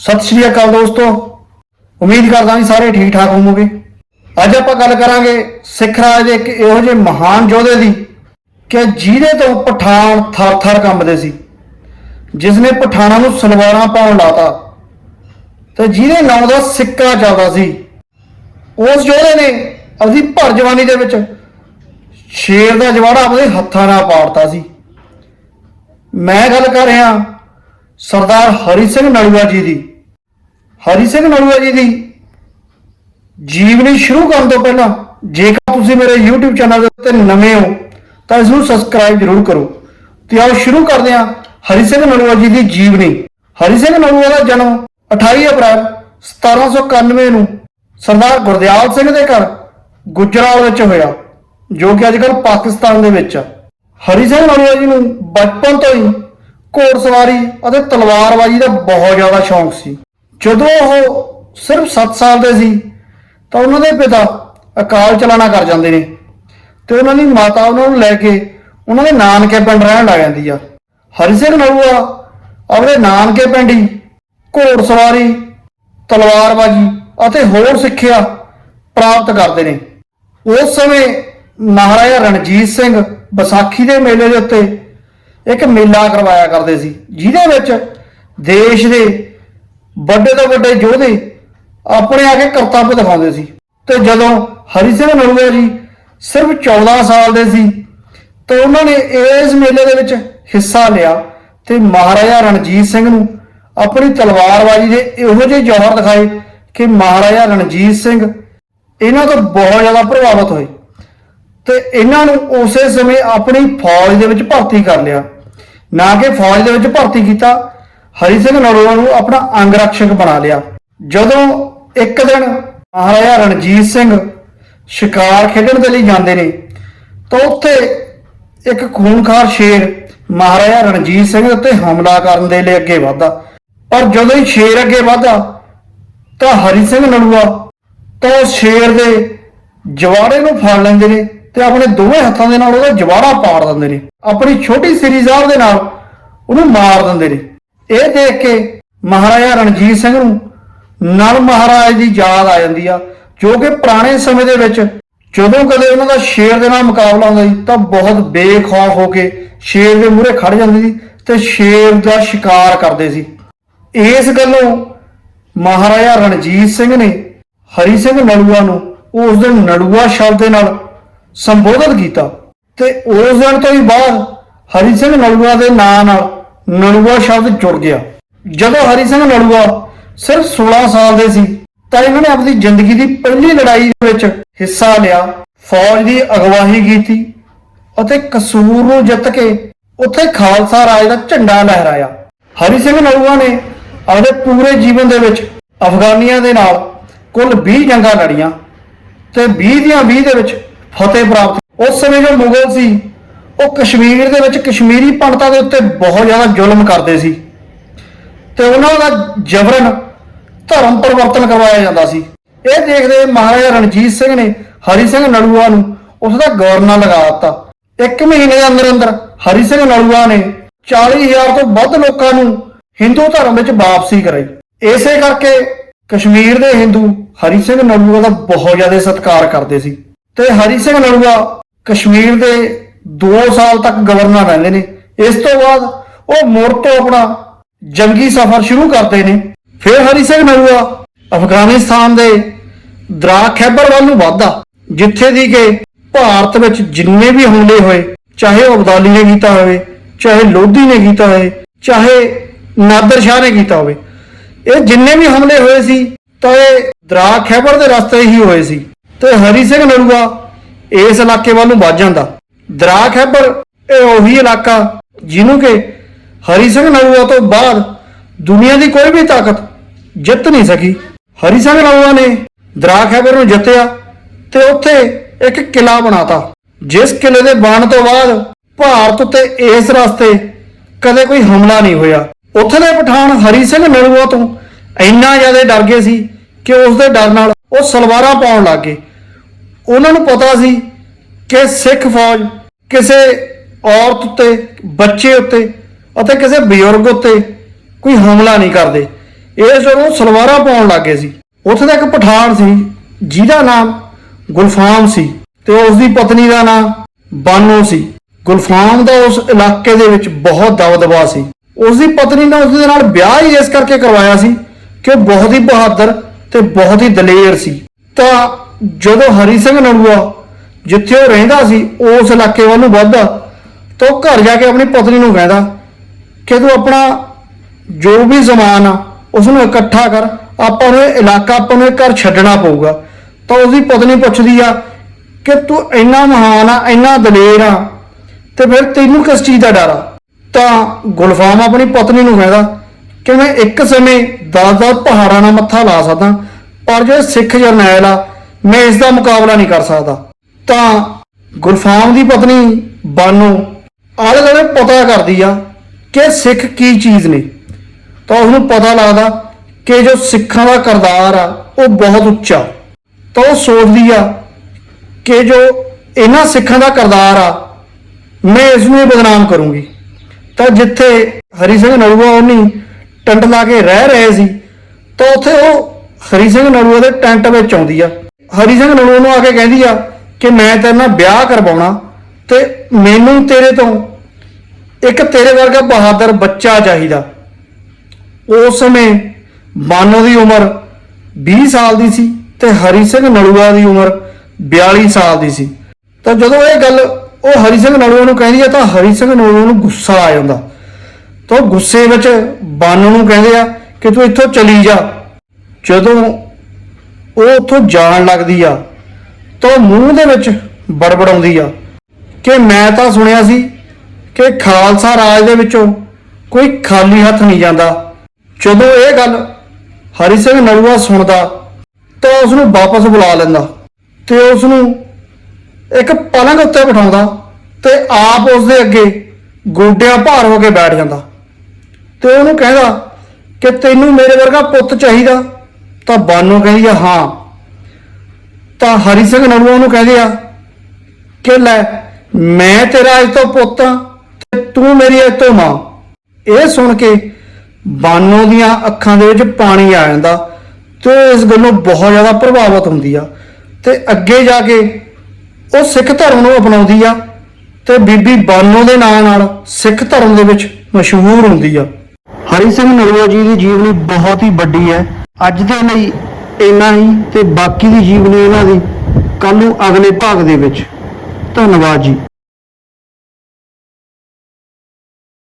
ਸਤਿ ਸ਼੍ਰੀ ਅਕਾਲ ਦੋਸਤੋ। ਉਮੀਦ ਕਰਦਾ ਹਾਂ ਸਾਰੇ ਠੀਕ ਠਾਕ ਹੋਵੋਗੇ। ਅੱਜ ਆਪਾਂ ਗੱਲ ਕਰਾਂਗੇ ਸਿੱਖ ਰਾਜ ਦੇ ਇੱਕ ਇਹੋ ਜਿਹੇ ਮਹਾਨ ਯੋਧੇ ਦੀ ਕਿ ਜਿਹਦੇ ਤੋਂ ਪਠਾਨ ਥਰ-ਥਰ ਕੰਬਦੇ ਸੀ। ਜਿਸ ਨੇ ਪਠਾਨਾਂ ਨੂੰ ਸਲਵਾਰਾਂ ਪਾਉਣ ਲਾਤਾ ਤੇ ਜਿਹਦੇ ਨਾਂ ਦਾ ਸਿੱਕਾ ਚੱਲਦਾ ਸੀ। ਉਸ ਯੋਧੇ ਨੇ ਅਸੀਂ ਭਰ ਜਵਾਨੀ ਦੇ ਵਿੱਚ ਸ਼ੇਰ ਦਾ ਜਵਾੜਾ ਆਪਣੇ ਹੱਥਾਂ ਨਾਲ ਪਾੜਤਾ ਸੀ। ਮੈਂ ਗੱਲ ਕਰ ਰਿਹਾ ਸਰਦਾਰ ਹਰੀ ਸਿੰਘ ਨਲੂਆ ਜੀ ਦੀ। ਹਰੀ ਸਿੰਘ ਨਲੂਆ ਜੀ ਦੀ ਜੀਵਨੀ ਸ਼ੁਰੂ ਕਰਨ ਤੋਂ ਪਹਿਲਾਂ, ਜੇਕਰ ਤੁਸੀਂ ਮੇਰੇ YouTube ਚੈਨਲ ਦੇ ਉੱਤੇ ਨਵੇਂ ਹੋ, ਤਾਂ ਇਸ ਨੂੰ ਸਬਸਕ੍ਰਾਈਬ ਜ਼ਰੂਰ ਕਰੋ। ਤੇ ਆਓ ਸ਼ੁਰੂ ਕਰਦੇ ਹਾਂ ਹਰੀ ਸਿੰਘ ਨਲੂਆ ਜੀ ਦੀ ਜੀਵਨੀ। ਹਰੀ ਸਿੰਘ ਨਲੂਆ ਦਾ ਜਨਮ 28 ਅਪ੍ਰੈਲ 1791 ਨੂੰ ਸਰਦਾਰ ਗੁਰਦਿਆਲ ਸਿੰਘ ਦੇ ਘਰ ਗੁਜਰਾਲ ਵਿੱਚ ਹੋਇਆ, ਜੋ ਕਿ ਅੱਜਕੱਲ ਪਾਕਿਸਤਾਨ ਦੇ ਵਿੱਚ ਆ। ਹਰੀ ਸਿੰਘ ਨਲੂਆ ਜੀ ਨੂੰ ਬਚਪਨ ਤੋਂ ਹੀ ਘੋੜਸਵਾਰੀ ਅਤੇ ਤਲਵਾਰਬਾਜ਼ੀ ਦਾ ਬਹੁਤ ਜ਼ਿਆਦਾ ਸ਼ੌਂਕ ਸੀ। ਜਦੋਂ ਉਹ ਸਿਰਫ 7 ਸਾਲ ਦੇ ਸੀ, ਤਾਂ ਉਹਨਾਂ ਦੇ ਪਿਤਾ ਅਕਾਲ ਚਲਾਣਾ ਕਰ ਜਾਂਦੇ ਨੇ ਤੇ ਉਹਨਾਂ ਦੀ ਮਾਤਾ ਉਹਨਾਂ ਨੂੰ ਲੈ ਕੇ ਉਹਨਾਂ ਦੇ ਨਾਨਕੇ ਪਿੰਡ ਰਹਿਣ ਲੱਗ ਜਾਂਦੀ ਆ। ਹਰੀ ਸਿੰਘ ਨਲੂਆ, ਆਪਣੇ ਨਾਨਕੇ ਪਿੰਡ ਹੀ ਘੋੜਸਵਾਰੀ, ਤਲਵਾਰਬਾਜ਼ੀ ਅਤੇ ਹੋਰ ਸਿੱਖਿਆ ਪ੍ਰਾਪਤ ਕਰਦੇ ਨੇ। ਉਸ ਸਮੇਂ ਮਹਾਰਾਜਾ ਰਣਜੀਤ ਸਿੰਘ ਵਿਸਾਖੀ ਦੇ ਮੇਲੇ ਦੇ ਉੱਤੇ ਇੱਕ ਮੇਲਾ ਕਰਵਾਇਆ ਕਰਦੇ ਸੀ, ਜਿਹਦੇ ਵਿੱਚ ਦੇਸ਼ ਦੇ ਵੱਡੇ ਤੋਂ ਵੱਡੇ ਯੋਧੇ ਆਪਣੇ ਆ ਕੇ ਕਰਤੱਵ ਦਿਖਾਉਂਦੇ ਸੀ। ਤੇ ਜਦੋਂ ਹਰੀ ਸਿੰਘ ਨਲੂਆ ਜੀ ਸਿਰਫ 14 ਸਾਲ ਦੇ ਸੀ, ਤੇ ਉਹਨਾਂ ਨੇ ਇਸ ਮੇਲੇ ਦੇ ਵਿੱਚ ਹਿੱਸਾ ਲਿਆ ਤੇ ਮਹਾਰਾਜਾ ਰਣਜੀਤ ਸਿੰਘ ਨੂੰ ਆਪਣੀ ਤਲਵਾਰਬਾਜ਼ੀ ਦੇ ਇਹੋ ਜਿਹੇ ਜ਼ੋਹਰ ਦਿਖਾਏ ਕਿ ਮਹਾਰਾਜਾ ਰਣਜੀਤ ਸਿੰਘ ਇਹਨਾਂ ਤੋਂ ਬਹੁਤ ਜ਼ਿਆਦਾ ਪ੍ਰਭਾਵਿਤ ਹੋਏ ਤੇ ਇਹਨਾਂ ਨੂੰ ਉਸੇ ਸਮੇਂ ਆਪਣੀ ਫੌਜ ਦੇ ਵਿੱਚ ਭਰਤੀ ਕਰ ਲਿਆ। ਨਾ ਕਿ ਫੌਜ ਦੇ ਵਿੱਚ ਭਰਤੀ ਕੀਤਾ ਹਰੀ ਸਿੰਘ ਨਲੂਆ ਨੂੰ ਆਪਣਾ ਅੰਗ ਰਕਸ਼ਕ ਬਣਾ ਲਿਆ। ਜਦੋਂ ਇੱਕ ਦਿਨ ਮਹਾਰਾਜਾ ਰਣਜੀਤ ਸਿੰਘ ਸ਼ਿਕਾਰ ਖੇਡਣ ਦੇ ਲਈ ਜਾਂਦੇ ਨੇ, ਤਾਂ ਉੱਥੇ ਇੱਕ ਖੂਨਖਾਰ ਸ਼ੇਰ ਮਹਾਰਾਜਾ ਰਣਜੀਤ ਸਿੰਘ ਉੱਤੇ ਹਮਲਾ ਕਰਨ ਦੇ ਲਈ ਅੱਗੇ ਵਧਦਾ। ਪਰ ਜਦੋਂ ਹੀ ਸ਼ੇਰ ਅੱਗੇ ਵਧਦਾ, ਤਾਂ ਹਰੀ ਸਿੰਘ ਨਲੂਆ ਤਾਂ ਸ਼ੇਰ ਦੇ ਜਵਾੜੇ ਨੂੰ ਫੜ ਲੈਂਦੇ ਨੇ ਤੇ ਆਪਣੇ ਦੋਵੇਂ ਹੱਥਾਂ ਦੇ ਨਾਲ ਉਹਦਾ ਜਵਾੜਾ ਪਾੜ ਦਿੰਦੇ ਨੇ। ਆਪਣੀ ਛੋਟੀ ਸਿਰੀ ਸਾਹਿਬ ਦੇ ਨਾਲ ਉਹਨੂੰ ਮਾਰ ਦਿੰਦੇ ਨੇ। ਇਹ ਦੇਖ ਕੇ ਮਹਾਰਾਜਾ ਰਣਜੀਤ ਸਿੰਘ ਨੂੰ ਨਲ ਮਹਾਰਾਜ ਦੀ ਯਾਦ ਆ ਜਾਂਦੀ ਆ। ਜੋ ਕਿ ਪੁਰਾਣੇ ਸਮੇਂ ਦੇ ਵਿੱਚ ਜਦੋਂ ਕਦੇ ਉਹਨਾਂ ਦਾ ਸ਼ੇਰ ਦੇ ਨਾਲ ਮੁਕਾਬਲਾ ਹੁੰਦਾ ਸੀ, ਤਾਂ ਬਹੁਤ ਬੇਖੌਫ ਹੋ ਕੇ ਸ਼ੇਰ ਦੇ ਮੂਹਰੇ ਖੜ ਜਾਂਦੇ ਸੀ ਤੇ ਸ਼ੇਰ ਦਾ ਸ਼ਿਕਾਰ ਕਰਦੇ ਸੀ। ਇਸ ਗੱਲੋਂ ਮਹਾਰਾਜਾ ਰਣਜੀਤ ਸਿੰਘ ਨੇ ਹਰੀ ਸਿੰਘ ਨਲੂਆ ਨੂੰ ਉਸ ਦਿਨ ਨਲੂਆ ਸ਼ਬਦ ਦੇ ਨਾਲ ਸੰਬੋਧਨ ਕੀਤਾ ਤੇ ਉਸ ਦਿਨ ਤੋਂ ਹੀ ਬਾਅਦ ਹਰੀ ਸਿੰਘ ਨਲੂਆ ਦੇ ਨਾਂ ਨਾਲ ਨਲੂਆ ਸ਼ਬਦ ਜੁੜ ਗਿਆ। ਜਦੋਂ ਹਰੀ ਸਿੰਘ ਨਲੂਆ ਸਿਰਫ 16 ਸਾਲ ਦੇ ਸੀ, ਤਾਂ ਇਹਨਾਂ ਨੇ ਆਪਣੀ ਜ਼ਿੰਦਗੀ ਦੀ ਪਹਿਲੀ ਲੜਾਈ ਵਿੱਚ ਹਿੱਸਾ ਲਿਆ। ਫੌਜ ਦੀ ਅਗਵਾਈ ਕੀਤੀ ਅਤੇ ਕਸੂਰ ਨੂੰ ਜਿੱਤ ਕੇ ਉੱਥੇ ਖਾਲਸਾ ਰਾਜ ਦਾ ਝੰਡਾ ਲਹਿਰਾਇਆ। ਹਰੀ ਸਿੰਘ ਨਲੂਆ ਨੇ ਆਪਣੇ ਪੂਰੇ ਜੀਵਨ ਦੇ ਵਿੱਚ ਅਫਗਾਨੀਆਂ ਦੇ ਨਾਲ ਕੁੱਲ 20 ਜੰਗਾਂ ਲੜੀਆਂ ਤੇ 20 ਦੀਆਂ 20 ਦੇ ਵਿੱਚ ਫਤਿਹ ਪ੍ਰਾਪਤ। ਉਸ ਸਮੇਂ ਜੋ ਮੁਗਲ ਸੀ ਉਹ ਕਸ਼ਮੀਰ ਦੇ ਵਿੱਚ ਕਸ਼ਮੀਰੀ ਪੰਡਤਾਂ ਦੇ ਉੱਤੇ ਬਹੁਤ ਜ਼ਿਆਦਾ ਜ਼ੁਲਮ ਕਰਦੇ ਸੀ। ਤੇ ਉਹਨਾਂ ਦਾ ਜਬਰਨ ਧਰਮ ਪਰਿਵਰਤਨ ਕਰਵਾਇਆ ਜਾਂਦਾ ਸੀ। ਇਹ ਦੇਖਦੇ ਮਹਾਰਾਜਾ ਰਣਜੀਤ ਸਿੰਘ ਨੇ ਹਰੀ ਸਿੰਘ ਨਲੂਆ ਨੂੰ ਉਸ ਦਾ ਗਵਰਨਰ ਲਗਾ ਦਿੱਤਾ। ਇੱਕ ਮਹੀਨੇ ਦੇ ਅੰਦਰ ਅੰਦਰ ਹਰੀ ਸਿੰਘ ਨਲੂਆ ਨੇ 40000 ਤੋਂ ਵੱਧ ਲੋਕਾਂ ਨੂੰ ਹਿੰਦੂ ਧਰਮ ਵਿੱਚ ਵਾਪਸੀ ਕਰਾਈ। ਇਸੇ ਕਰਕੇ ਕਸ਼ਮੀਰ ਦੇ ਹਿੰਦੂ ਹਰੀ ਸਿੰਘ ਨਲੂਆ ਦਾ ਬਹੁਤ ਜ਼ਿਆਦਾ ਸਤਿਕਾਰ ਕਰਦੇ ਸੀ। ਤੇ ਹਰੀ ਸਿੰਘ ਨਲੂਆ ਕਸ਼ਮੀਰ ਦੇ 2 ਸਾਲ ਤੱਕ ਗਵਰਨਰ ਰਹਿੰਦੇ ਨੇ। ਇਸ ਤੋਂ ਬਾਅਦ ਉਹ ਮੁੜ ਤੋਂ ਆਪਣਾ ਜੰਗੀ ਸਫ਼ਰ ਸ਼ੁਰੂ ਕਰਦੇ ਨੇ। ਫਿਰ ਹਰੀ ਸਿੰਘ ਨਲੂਆ ਅਫਗਾਨਿਸਤਾਨ ਦੇ ਦਰਾ ਖੈਬਰ ਵੱਲ ਨੂੰ ਵੱਧਦਾ, ਜਿੱਥੇ ਦੀ ਕਿ ਭਾਰਤ ਵਿੱਚ ਜਿੰਨੇ ਵੀ ਹਮਲੇ ਹੋਏ, ਚਾਹੇ ਉਹ ਅਬਦਾਲੀ ਨੇ ਕੀਤਾ ਹੋਵੇ, ਚਾਹੇ ਲੋਧੀ ਨੇ ਕੀਤਾ ਹੋਵੇ, ਚਾਹੇ ਨਾਦਰ ਸ਼ਾਹ ਨੇ ਕੀਤਾ ਹੋਵੇ, ਇਹ ਜਿੰਨੇ ਵੀ ਹਮਲੇ ਹੋਏ ਸੀ, ਤਾਂ ਇਹ ਦਰਾ ਖੈਬਰ ਦੇ ਰਸਤੇ ਹੀ ਹੋਏ ਸੀ। ਤੇ ਹਰੀ ਸਿੰਘ ਨਲੂਆ ਇਸ ਇਲਾਕੇ ਵੱਲ ਨੂੰ ਵੱਧ ਜਾਂਦਾ। ਦਰਾ ਖੈਬਰ ਇਹ ਉਹੀ ਇਲਾਕਾ ਜਿਹਨੂੰ ਕਿ ਹਰੀ ਸਿੰਘ ਨਲੂਆ ਤੋਂ ਬਾਅਦ ਦੁਨੀਆ ਦੀ ਕੋਈ ਵੀ ਤਾਕਤ ਜਿੱਤ ਨਹੀਂ ਸਕੀ। ਹਰੀ ਸਿੰਘ ਨਲੂਆ ਨੇ ਦਰਾ ਖੈਬਰ ਨੂੰ ਜਿੱਤਿਆ ਤੇ ਉੱਥੇ ਇੱਕ ਕਿਲਾ ਬਣਾਤਾ, ਜਿਸ ਕਿਲੇ ਦੇ ਬਣ ਤੋਂ ਬਾਅਦ ਭਾਰਤ ਉੱਤੇ ਇਸ ਰਸਤੇ ਕਦੇ ਕੋਈ ਹਮਲਾ ਨਹੀਂ ਹੋਇਆ। ਉੱਥੇ ਦੇ ਪਠਾਨ ਹਰੀ ਸਿੰਘ ਨਲੂਆ ਤੋਂ ਇੰਨਾ ਜ਼ਿਆਦਾ ਡਰ ਗਏ ਸੀ ਕਿ ਉਸ ਦੇ ਡਰ ਨਾਲ ਉਹ ਸਲਵਾਰਾਂ ਪਾਉਣ ਲੱਗ ਗਏ। ਉਹਨਾਂ ਨੂੰ ਪਤਾ ਸੀ ਕਿ ਸਿੱਖ ਫੌਜ ਕਿਸੇ ਔਰਤ ਉੱਤੇ, ਬੱਚੇ ਉੱਤੇ ਅਤੇ ਕਿਸੇ ਬਜ਼ੁਰਗ ਉੱਤੇ ਕੋਈ ਹਮਲਾ ਨਹੀਂ ਕਰਦੇ। ਇਹ ਜਦੋਂ ਸਲਵਾਰਾਂ ਪਾਉਣ ਲੱਗੇ ਸੀ, ਉੱਥੇ ਦਾ ਇੱਕ ਪਠਾਨ ਸੀ, ਜਿਹਦਾ ਨਾਮ ਗੁਲਫਾਮ ਸੀ ਤੇ ਉਸ ਦੀ ਪਤਨੀ ਦਾ ਨਾਮ ਬਾਨੋ ਸੀ। ਗੁਲਫਾਮ ਦਾ ਉਸ ਇਲਾਕੇ ਦੇ ਵਿੱਚ ਬਹੁਤ ਦਬਦਬਾ ਸੀ। ਉਸ ਦੀ ਪਤਨੀ ਨੇ ਉਸ ਦੇ ਨਾਲ ਵਿਆਹ ਹੀ ਇਸ ਕਰਕੇ ਕਰਵਾਇਆ ਸੀ ਕਿ ਉਹ ਬਹੁਤ ਹੀ ਬਹਾਦਰ ਤੇ ਬਹੁਤ ਹੀ ਦਲੇਰ ਸੀ। ਤਾਂ ਜਦੋਂ ਹਰੀ ਸਿੰਘ ਨਲੂਆ ਜਿੱਥੇ ਉਹ ਰਹਿੰਦਾ ਸੀ, ਉਸ ਇਲਾਕੇ ਵੱਲ ਨੂੰ ਵੱਧਦਾ ਤਾਂ ਉਹ ਘਰ ਜਾ ਕੇ ਆਪਣੀ ਪਤਨੀ ਨੂੰ ਕਹਿੰਦਾ ਕਿ ਤੂੰ ਆਪਣਾ ਜੋ ਵੀ ਸਮਾਨ ਆ ਉਸ ਨੂੰ ਇਕੱਠਾ ਕਰ, ਆਪਾਂ ਨੂੰ ਇਹ ਇਲਾਕਾ, ਆਪਾਂ ਨੂੰ ਇਹ ਘਰ ਛੱਡਣਾ ਪਊਗਾ। ਤਾਂ ਉਹਦੀ ਪਤਨੀ ਪੁੱਛਦੀ ਆ ਕਿ ਤੂੰ ਇੰਨਾ ਮਹਾਨ ਆ, ਇੰਨਾ ਦਲੇਰ ਆ, ਤੇ ਫਿਰ ਤੈਨੂੰ ਕਿਸ ਚੀਜ਼ ਦਾ ਡਰ ਆ? ਤਾਂ ਗੁਲਫਾਮ ਆਪਣੀ ਪਤਨੀ ਨੂੰ ਕਹਿੰਦਾ ਕਿ ਮੈਂ ਇੱਕ ਸਮੇਂ ਦਸ ਦਸ ਪਹਾੜਾਂ ਨਾਲ ਮੱਥਾ ਲਾ ਸਕਦਾ, ਪਰ ਜੇ ਸਿੱਖ ਜਰਨੈਲ ਆ, ਮੈਂ ਇਸ ਦਾ ਮੁਕਾਬਲਾ ਨਹੀਂ ਕਰ ਸਕਦਾ। ਤਾਂ ਗੁਲਫਾਮ ਦੀ ਪਤਨੀ ਬਾਨੋ ਆਲੇ ਦੁਆਲੇ ਪਤਾ ਕਰਦੀ ਆ ਕਿ ਸਿੱਖ ਕੀ ਚੀਜ਼ ਨੇ। ਤਾਂ ਉਹਨੂੰ ਪਤਾ ਲੱਗਦਾ ਕਿ ਜੋ ਸਿੱਖਾਂ ਦਾ ਕਰਦਾਰ ਆ, ਉਹ ਬਹੁਤ ਉੱਚਾ। ਤਾਂ ਉਹ ਸੋਚਦੀ ਆ ਕਿ ਜੋ ਇਹਨਾਂ ਸਿੱਖਾਂ ਦਾ ਕਰਦਾਰ ਆ, ਮੈਂ ਇਸ ਨੂੰ ਹੀ ਬਦਨਾਮ ਕਰੂੰਗੀ। ਤਾਂ ਜਿੱਥੇ ਹਰੀ ਸਿੰਘ ਨਲੂਆ ਉਹਨੀ ਟੰਟ ਲਾ ਕੇ ਰਹਿ ਰਹੇ ਸੀ, ਤਾਂ ਉੱਥੇ ਉਹ ਹਰੀ ਸਿੰਘ ਨਲੂਆ ਦੇ ਟੈਂਟ ਵਿੱਚ ਆਉਂਦੀ ਆ। ਹਰੀ ਸਿੰਘ ਨਲੂਆ ਨੂੰ ਆ ਕੇ ਕਹਿੰਦੀ ਆ ਕਿ ਮੈਂ ਤੇਰੇ ਨਾਲ ਵਿਆਹ ਕਰਵਾਉਣਾ ਤੇ ਮੈਨੂੰ ਤੇਰੇ ਤੋਂ ਇੱਕ ਤੇਰੇ ਵਰਗਾ ਬਹਾਦਰ ਬੱਚਾ ਚਾਹੀਦਾ। ਉਸ ਸਮੇਂ ਬਾਨੋ ਦੀ ਉਮਰ 20 ਸਾਲ ਦੀ ਸੀ ਤੇ ਹਰੀ ਸਿੰਘ ਨਲੂਆ ਦੀ ਉਮਰ 42 ਸਾਲ ਦੀ ਸੀ। ਤਾਂ ਜਦੋਂ ਇਹ ਗੱਲ ਉਹ ਹਰੀ ਸਿੰਘ ਨਲੂਆ ਨੂੰ ਕਹਿੰਦੀ ਆ ਤਾਂ ਹਰੀ ਸਿੰਘ ਨਲੂਆ ਨੂੰ ਗੁੱਸਾ ਆ ਜਾਂਦਾ। ਤਾਂ ਉਹ ਗੁੱਸੇ ਵਿੱਚ ਬਾਨੋ ਨੂੰ ਕਹਿੰਦੇ ਆ ਕਿ ਤੂੰ ਇੱਥੋਂ ਚਲੀ ਜਾ। ਜਦੋਂ ਉਹ ਉੱਥੋਂ ਜਾਣ ਲੱਗਦੀ ਆ ਤਾਂ ਉਹ ਮੂੰਹ ਦੇ ਵਿੱਚ ਬੜਬੜਾਉਂਦੀ ਆ ਕਿ ਮੈਂ ਤਾਂ ਸੁਣਿਆ ਸੀ ਕਿ ਖਾਲਸਾ ਰਾਜ ਦੇ ਵਿੱਚੋਂ ਕੋਈ ਖਾਲੀ ਹੱਥ ਨਹੀਂ ਜਾਂਦਾ। ਜਦੋਂ ਇਹ ਗੱਲ ਹਰੀ ਸਿੰਘ ਨਲੂਆ ਸੁਣਦਾ, ਤਾਂ ਉਸ ਨੂੰ ਵਾਪਸ ਬੁਲਾ ਲੈਂਦਾ ਤੇ ਉਸ ਨੂੰ ਇੱਕ ਪਲੰਗ ਉੱਤੇ ਬਿਠਾਉਂਦਾ ਤੇ ਆਪ ਉਸ ਦੇ ਅੱਗੇ ਗੋਡਿਆਂ ਭਾਰ ਹੋ ਕੇ ਬੈਠ ਜਾਂਦਾ। ਤੇ ਉਹਨੂੰ ਕਹਿੰਦਾ ਕਿ ਤੈਨੂੰ ਮੇਰੇ ਵਰਗਾ ਪੁੱਤ ਚਾਹੀਦਾ ਤਾਂ ਬਾਨੋ ਕਹਿੰਦੀ ਆ, ਹਾਂ। ਤਾਂ ਹਰੀ ਸਿੰਘ ਨਲੂਆ ਨੂੰ ਕਹਿੰਦੇ ਆ ਕਿ ਲੈ, ਮੈਂ ਤੇਰਾ ਅੱਜ ਤੋਂ ਪੁੱਤ ਆ ਤੇ ਤੂੰ ਮੇਰੀ ਅੱਜ ਤੋਂ ਮਾਂ। ਇਹ ਸੁਣ ਕੇ ਬਾਨੋ ਦੀਆਂ ਅੱਖਾਂ ਦੇ ਵਿੱਚ ਪਾਣੀ ਆ ਜਾਂਦਾ ਤੇ ਉਹ ਇਸ ਗੱਲੋਂ ਬਹੁਤ ਜ਼ਿਆਦਾ ਪ੍ਰਭਾਵਿਤ ਹੁੰਦੀ ਆ ਤੇ ਅੱਗੇ ਜਾ ਕੇ ਉਹ ਸਿੱਖ ਧਰਮ ਨੂੰ ਅਪਣਾਉਂਦੀ ਆ ਤੇ ਬੀਬੀ ਬਾਨੋ ਦੇ ਨਾਂ ਨਾਲ ਸਿੱਖ ਧਰਮ ਦੇ ਵਿੱਚ ਮਸ਼ਹੂਰ ਹੁੰਦੀ ਆ। ਹਰੀ ਸਿੰਘ ਨਲੂਆ ਜੀ ਦੀ ਜੀਵਨੀ ਬਹੁਤ ਹੀ ਵੱਡੀ ਹੈ। ਅੱਜ ਦੇ ਲਈ ਇੰਨਾ ਹੀ ਤੇ ਬਾਕੀ ਦੀ ਜੀਵਨੀ ਇਹਨਾਂ ਦੀ। ਕੱਲ ਨੂੰ ਅਗਲੇ ਭਾਗ ਦੇ ਵਿੱਚ। ਧੰਨਵਾਦ ਜੀ।